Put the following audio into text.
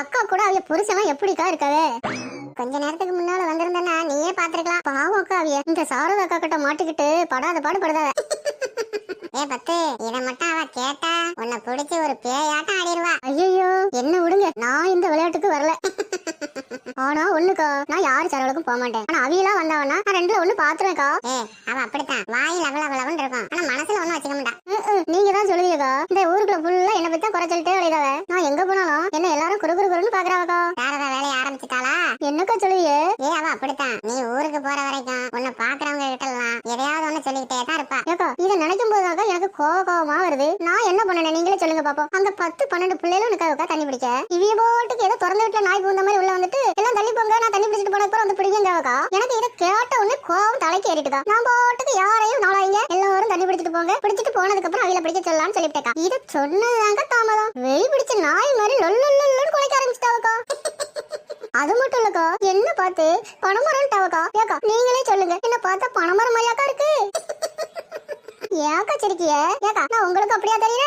அக்கா கூட அவிய புருஷன் எப்படிக்கா இருக்காவே? கொஞ்ச நேரத்துக்கு முன்னால வந்திருந்தேன்னா நீயே பாத்துருக்கலாம் பாவம் அக்கா அவிய. இந்த சாரதா அக்கா கிட்ட மாட்டிக்கிட்டு படாத பாடு படுதாவ ஏ பத்து இத மட்டும் அவ கேட்டா உன்னை பிடிச்சி ஒரு பேயாட்டம் ஆடிடுவா ஐயோ என்ன விடுங்க. நான் இந்த விளையாட்டுக்கு வரல. ஆனா ஒண்ணுக்கா நான் யாரு சரவலுக்கும் போக மாட்டேன். ஆனா அவியெல்லாம் வந்தாவனா நான் ரெண்டுல ஒண்ணு பாத்துருவேன்க்கா. ஏ அவ அப்படித்தான். வாயில் அவள அவளவன் இருக்கும். ஆனா மனசுல ஒண்ணும் வச்சுக்க மாட்டா. நீங்க தான் சொல்லுவீங்கக்கா. இந்த ஊருக்குள்ள ஃபுல்லா என்ன பத்தி தான் குறை சொல்லிட்டே நான் எங்க போனாலும்? என்ன எல்லாரும் குறு குறு குறுன்னு பாக்குறாவக்கா. வேறதா வேலையை ஆரம்பிச்சுட்டாளா? என்னக்கா சொல்லுவீங்க ஏ அவ அப்படித்தான். நீ ஊருக்கு போற வரைக்கும் உன்னை பாக்குறவங்க கிட்ட எல்லாம் எதையாவது ஒண்ணு சொல்லிக்கிட்டே தான் இருப்பா. ஏக்கா இத நினைக்கும் போதாக்கா எனக்கு கோவ கோவமா வருது. நான் என்ன பண்ணேன்? நீங்களே சொல்லுங்க பாப்போம். அங்க பத்து பன்னெண்டு பிள்ளைகளும் எனக்காக தண்ணி பிடிக்க. இவிய போட்டுக்கு ஏதோ திறந்து வீட்டுல நாய் பூந்த மாதிரி உள்ள வந்துட்டு எல்லாம் தள்ளி போங்க நான் தண்ணி பிடிச்சிட்டு போன அப்புறம் வந்து பிடிங்கக்கா எனக்கு இதை கேட்ட உடனே கோவம் தலைக்கு ஏறிட்டுக்கா. நான் பாட்டுக்கு யாரையும் நாளாயிங்க எல்லாரும் தண்ணி பிடிச்சிட்டு போங்க. பிடிச்சிட்டு போனதுக்கு அப்புறம் அவில பிடிக்க சொல்லலாம்னு சொல்லிவிட்டேக்கா. இதை சொன்னதாங்க தாமதம். வெளி பிடிச்ச நாய் மாதிரி லொல்லொல்லு குலைக்க ஆரம்பிச்சிட்டாவக்கா அது என்ன பார்த்து? பணமரம் டவக்கா ஏக்கா நீங்களே சொல்லுங்க. என்ன பார்த்தா பணமரம் மாதிரியாக்கா இருக்கு? ஏக்கா சிரிக்கிய ஏக்கா நான் உங்களுக்கு அப்படியா தெரியல?